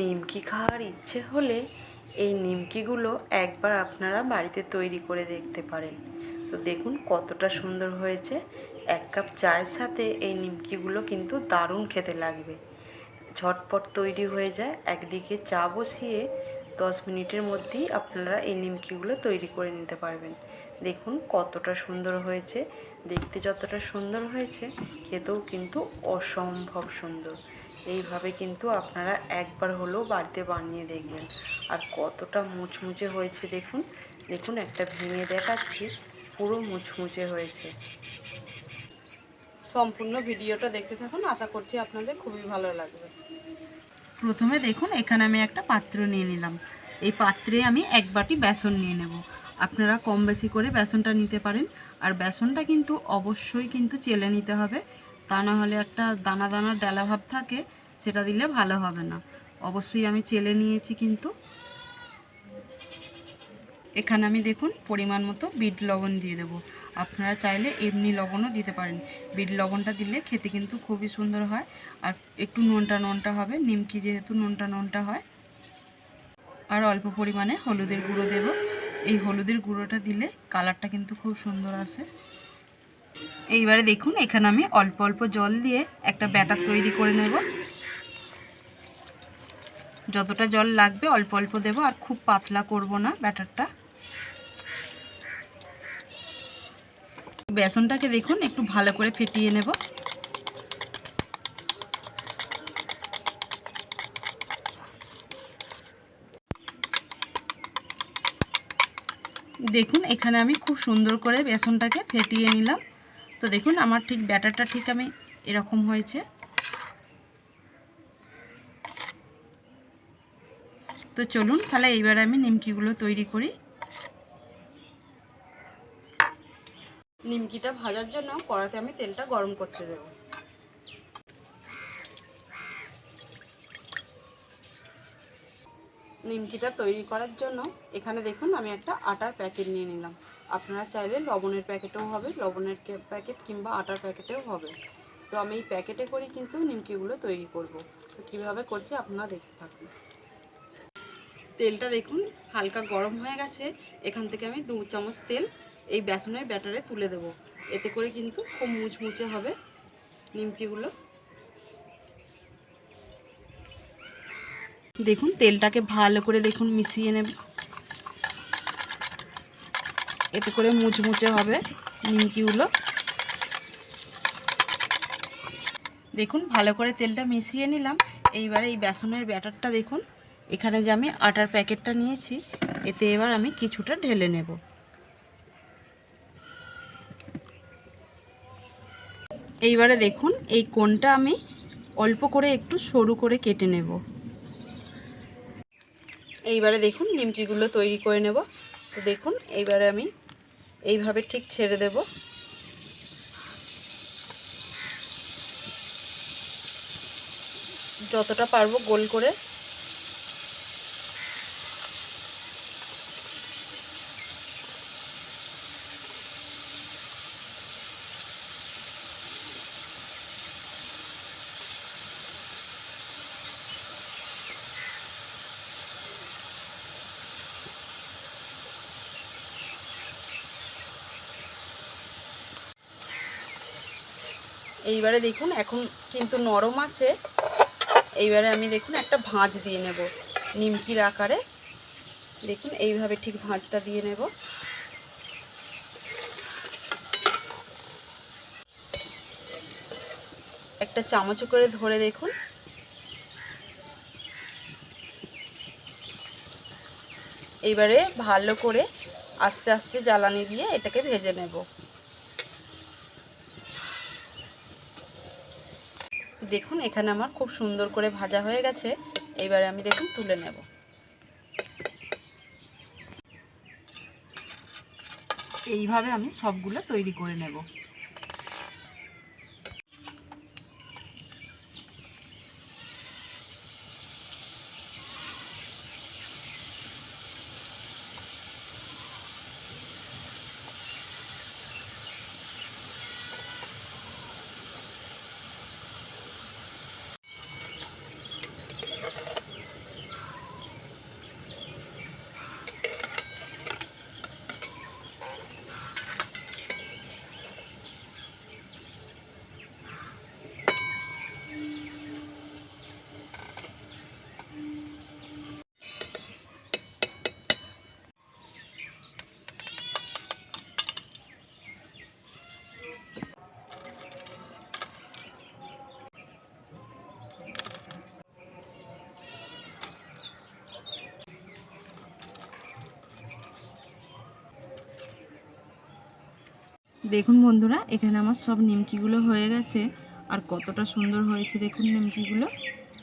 নিমকি খাওয়ার ইচ্ছে হলে এই নিমকিগুলো একবার আপনারা বাড়িতে তৈরি করে দেখতে পারেন। তো দেখুন কতটা সুন্দর হয়েছে। এক কাপ চায়ের সাথে এই নিমকিগুলো কিন্তু দারুণ খেতে লাগবে। ঝটপট তৈরি হয়ে যায়। একদিকে চা বসিয়ে দশ মিনিটের মধ্যেই আপনারা এই নিমকিগুলো তৈরি করে নিতে পারবেন। দেখুন কতটা সুন্দর হয়েছে। দেখতে যতটা সুন্দর হয়েছে, খেতেও কিন্তু অসম্ভব সুন্দর। এইভাবে কিন্তু আপনারা একবার হলেও বাড়িতে বানিয়ে দেখবেন। আর কতটা মুচমুচে হয়েছে দেখুন। দেখুন একটা ভেঙে দেখাচ্ছি পুরো মুচমুচে হয়েছে। সম্পূর্ণ ভিডিওটা দেখতে থাকুন আশা করছি আপনাদের খুবই ভালো লাগবে। প্রথমে দেখুন এখানে আমি একটা পাত্র নিয়ে নিলাম। এই পাত্রে আমি এক বাটি বেসন নিয়ে নেব। আপনারা কম বেশি করে বেসনটা নিতে পারেন। আর বেসনটা কিন্তু অবশ্যই কিন্তু চেলে নিতে হবে। তা না হলে একটা দানা দানা ডালা ভাব থাকে, সেটা দিলে ভালো হবে না। অবশ্যই আমি চেলে নিয়েছি কিন্তু। এখানে আমি দেখুন পরিমাণ মতো বিট লবণ দিয়ে দেবো। আপনারা চাইলে এমনি লবণও দিতে পারেন। বিট লবণটা দিলে খেতে কিন্তু খুবই সুন্দর হয়। আর একটু নোনটা নোনটা হবে, নিমকি যেহেতু নোনটা নোনটা হয়। আর অল্প পরিমাণে হলুদের গুঁড়ো দেব। এই হলুদের গুঁড়োটা দিলে কালারটা কিন্তু খুব সুন্দর আসে। এইবারে দেখুন, এখানে আমি অল্প অল্প জল দিয়ে একটা ব্যাটার তৈরি করে নেব। যতটা জল লাগবে অল্প অল্প দেব, আর খুব পাতলা করব না ব্যাটারটা। বেসনটাকে দেখুন, একটু ভালো করে ফেটিয়ে নেব। দেখুন, এখানে আমি খুব সুন্দর করে বেসনটাকে ফেটিয়ে নিলাম। তো দেখুন, আমার ঠিক ব্যাটারটা ঠিক আমি এরকম হয়েছে। তো চলুন, তাহলে এইবার আমি নিমকিগুলো তৈরি করি। নিমকিটা ভাজার জন্য কড়াতে আমি তেলটা গরম করতে দেব। নিমকিটা তৈরি করার জন্য এখানে দেখুন, আমি একটা আটার প্যাকেট নিয়ে নিলাম। আপনারা চাইলে লবণের প্যাকেটেও হবে, লবণের প্যাকেট কিংবা আটার প্যাকেটেও হবে। তো আমি এই প্যাকেটে করে কিন্তু নিমকিগুলো তৈরি করব। তো কীভাবে করছি আপনারা দেখতে থাকুন। তেলটা দেখুন, হালকা গরম হয়ে গেছে। এখান থেকে আমি দু চামচ তেল এই বেসনের ব্যাটারে তুলে দেব। এতে করে কিন্তু খুব মুচমুচে হবে নিমকিগুলো। দেখুন, তেলটাকে ভালো করে দেখুন মিশিয়ে নেব। এতে করে মুচমুচে হবে নিমকিগুলো। দেখুন, ভালো করে তেলটা মিশিয়ে নিলাম। এইবারে এই বেসনের ব্যাটারটা দেখুন। এখানে যে আমি আটার প্যাকেটটা নিয়েছি, এতে এবার আমি কিছুটা ঢেলে নেব। এইবারে দেখুন, এই কোনটা আমি অল্প করে একটু সরু করে কেটে নেব। এইবারে দেখুন, নিমকিগুলো তৈরি করে নেব। তো দেখুন, এইবারে আমি এইভাবে ঠিক ছেড়ে দেব। যতটা পারব গোল করে এইবারে দেখুন, এখন কিন্তু নরম আছে। এইবারে আমি দেখুন একটা ভাঁজ দিয়ে নেব, নিমকির আকারে। দেখুন, এইভাবে ঠিক ভাঁজটা দিয়ে নেব। একটা চামচ করে ধরে দেখুন। এইবারে ভালো করে আস্তে আস্তে জ্বালানি দিয়ে এটাকে ভেজে নেব। দেখুন, এখানে আমার খুব সুন্দর করে ভাজা হয়ে গেছে। এবারে আমি দেখুন তুলে নেব। এইভাবে আমি সবগুলো তৈরি করে নেব। দেখুন বন্ধুরা, এখানে আমার সব নিমকিগুলো হয়ে গেছে। আর কতটা সুন্দর হয়েছে দেখুন নিমকিগুলো।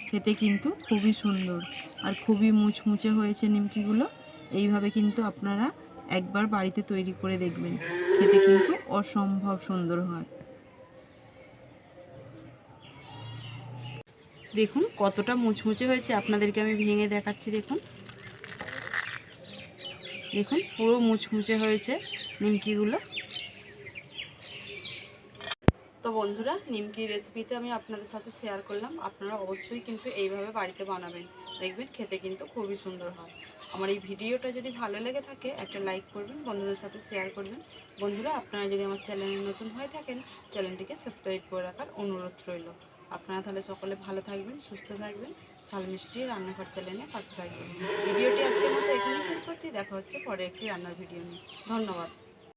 খেতে কিন্তু খুবই সুন্দর আর খুবই মুচমুচে হয়েছে নিমকিগুলো। এইভাবে কিন্তু আপনারা একবার বাড়িতে তৈরি করে দেখবেন। খেতে কিন্তু অসম্ভব সুন্দর হয়। দেখুন কতটা মুচমুচে হয়েছে, আপনাদেরকে আমি ভেঙে দেখাচ্ছি, দেখুন। দেখুন পুরো মুচমুচে হয়েছে নিমকিগুলো। তো বন্ধুরা, নিমকি রেসিপিতে আমি আপনাদের সাথে শেয়ার করলাম। আপনারা অবশ্যই কিন্তু এইভাবে বাড়িতে বানাবেন। দেখবেন খেতে কিন্তু খুবই সুন্দর হয়। আমার এই ভিডিওটা যদি ভালো লেগে থাকে, একটা লাইক করবেন, বন্ধুদের সাথে শেয়ার করবেন। বন্ধুরা, আপনারা যদি আমার চ্যানেলে নতুন হয়ে থাকেন চ্যানেলটিকে সাবস্ক্রাইব করে রাখার অনুরোধ রইল। আপনারা তাহলে সকলে ভালো থাকবেন, সুস্থ থাকবেন। ঝাল মিষ্টি রান্নাঘর চ্যানেলে পাশে থাকবেন। ভিডিওটি আজকের মতো এখানেই শেষ করছি। দেখা হচ্ছে পরে একটি রান্নার ভিডিও নিয়ে। ধন্যবাদ।